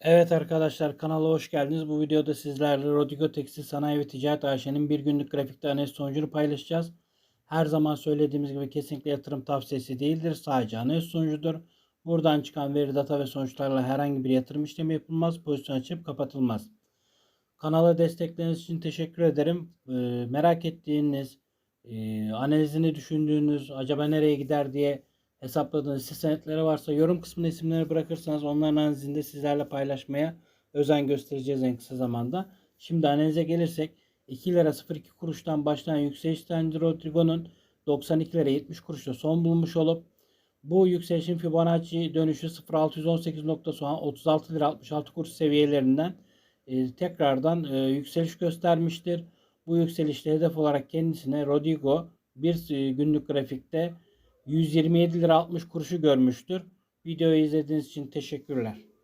Evet arkadaşlar kanala hoş geldiniz. Bu videoda sizlerle Rodigo Tekstil Sanayi ve Ticaret AŞ'nin bir günlük grafikte analiz sonucunu paylaşacağız. Her zaman söylediğimiz gibi kesinlikle yatırım tavsiyesi değildir. Sadece analiz sonucudur. Buradan çıkan veri, data ve sonuçlarla herhangi bir yatırım işlemi yapılmaz. Pozisyon açıp kapatılmaz. Kanala destekleriniz için teşekkür ederim. Ee, merak ettiğiniz, e, analizini düşündüğünüz, acaba nereye gider diye hesapladığınız hisse senetleri varsa yorum kısmına isimleri bırakırsanız onların analizini de sizlerle paylaşmaya özen göstereceğiz en kısa zamanda. Şimdi analize gelirsek 2 lira 02 kuruştan başlayan yükseliş trendi Rodrigo'nun 92 lira 70 kuruşta son bulmuş olup bu yükselişin Fibonacci dönüşü 0618 noktası olan 36 lira 66 kuruş seviyelerinden e, tekrardan e, yükseliş göstermiştir. Bu yükselişte hedef olarak kendisine Rodigo bir e, günlük grafikte 127 lira 60 kuruşu görmüştür. Videoyu izlediğiniz için teşekkürler.